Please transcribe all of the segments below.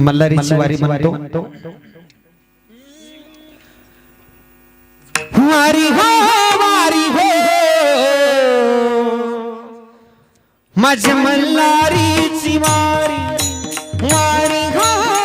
मल्लारी वारी म्हणतो. वारी हो वारी हो. माझे मल्लारीची वारी. वारी हो, हो.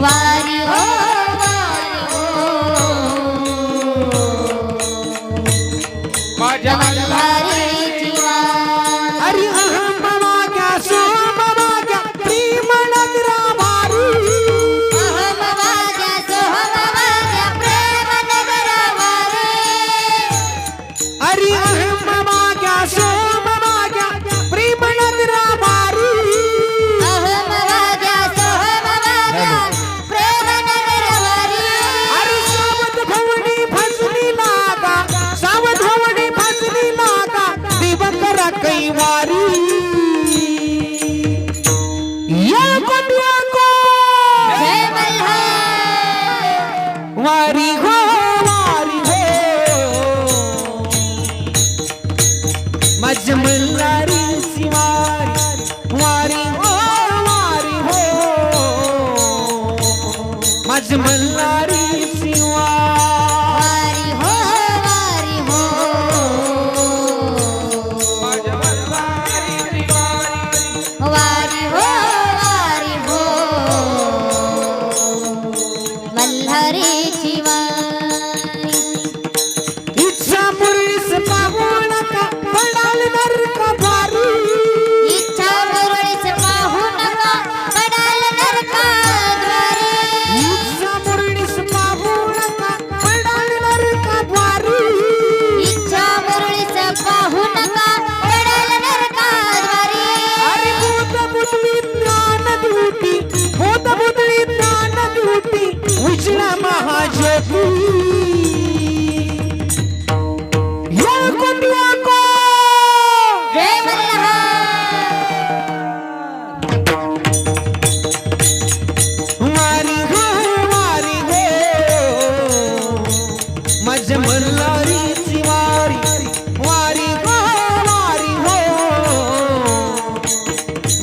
Why?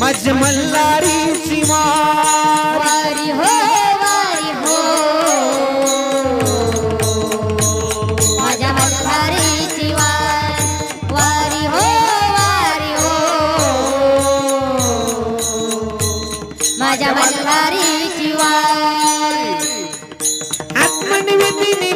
माझ मल्हारीची वारी हो माझ्या हो. माझ्या आत्मनिवेदिनी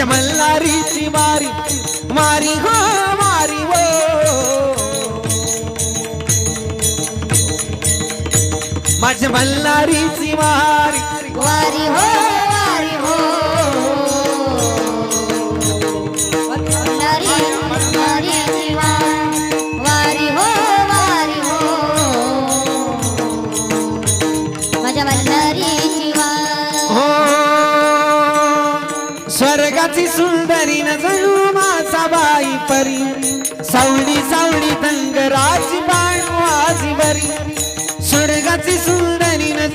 माझ्या मल्हारीची मारी मारी हो मारी हो. माझ्या मल्हारीची मारी मारी हो. जगाची सुंदरी न माझा बाई परी. सावळी सावळी तंग बाणू आजी बरी स्वर्गाची सुंदरी न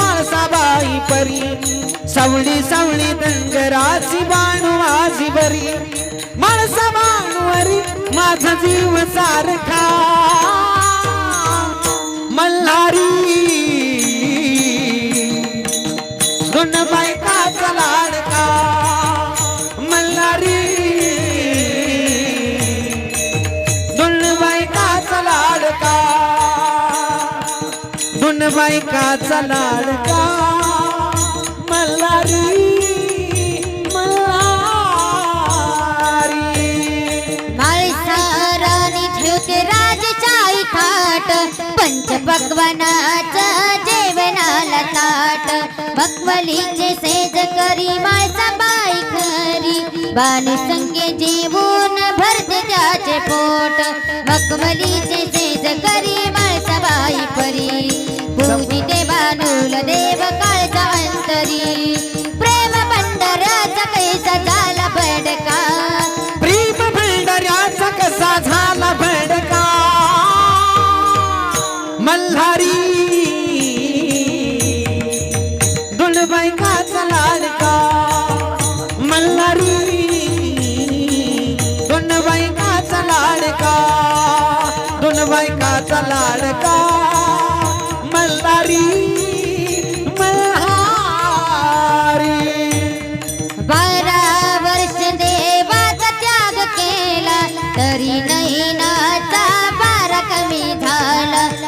माझा बाई परी. सावळी सावळी तंग बाणू आजी बरी माणसा बाणवरी माझा जीव सारखा. बायकाचा लाडका मल्हारी मल्हारी. माळसाराने ठेवते राजचाई थाट पंच पक्वानाचं जेवणाला ताट. भगवलीचे सेज करी माळसा बाई खरी. बाण संगे जेवून भरते त्याचे पोट. भगवलीचे सेज करी प्रेम पंढऱ्याचा कैसा झाला बडका प्रेम भंडाऱ्याचा कसा झाला भडका? मल्हारी दुलबाईकाचा लाडका. मल्हारी दुलबाईकाचा लाडका. दुलबाईकाचा लाडका. कमी झालं.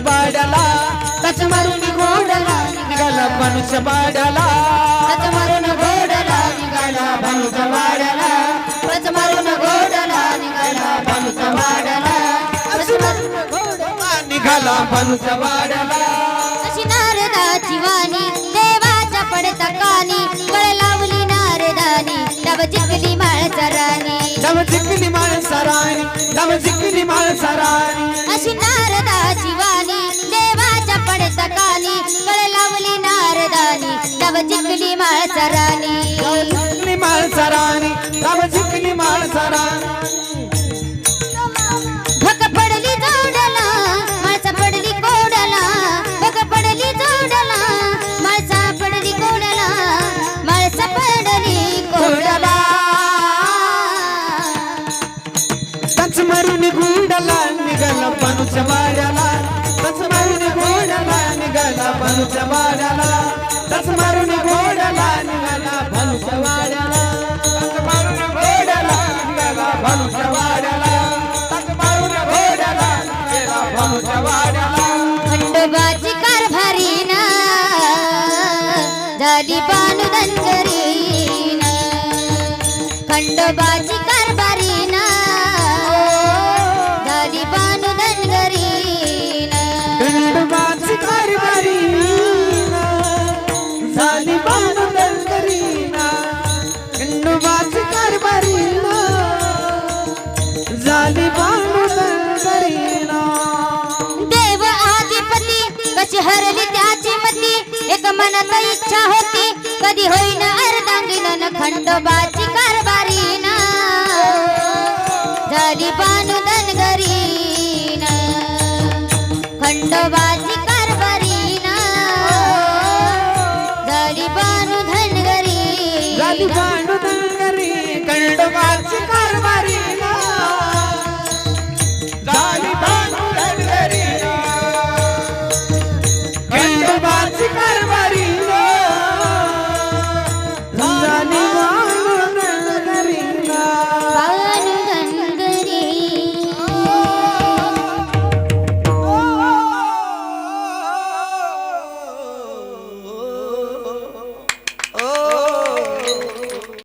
बाड्याला टच मारून गोडला निघाला पानुच्या बाड्याला पच मारून गोडला निघाला भाऊचा वाड्याला पच मारून गोडला निघाला मारून गोडला निघाला पानुच्या बाड्याला अशी नारदाची वाणी देवाच्या पडता कानी गळ लावली नारदानी तब जिंकली माळचा राणी दम चिकली माणसाराणी दम जिंकली माळचा राणी चिकली माणसाराणी दम चिकली माणसाराणी भक पडली जोडला. माळसा पडली कोडला. भक पडली जोडला. माळसा पडली कोडला. माळसा पडली कोडला. टच मारून गुंडला निघाला पानुच्या वाड्याला टच मारून गोडला निघाला पानुच्या वाड्याला खंडोबाची कारभारी ना झाली बानु धनगरी ना खंडोबाची कारभारी झाली खंडोबाची कारभारी झाली देव आदिपती कशी हरली त्याची मती एक मनात इच्छा होती. कधी होईन अर्धांगिन खंडोबाची झाली बानु धनगरी खंडोबा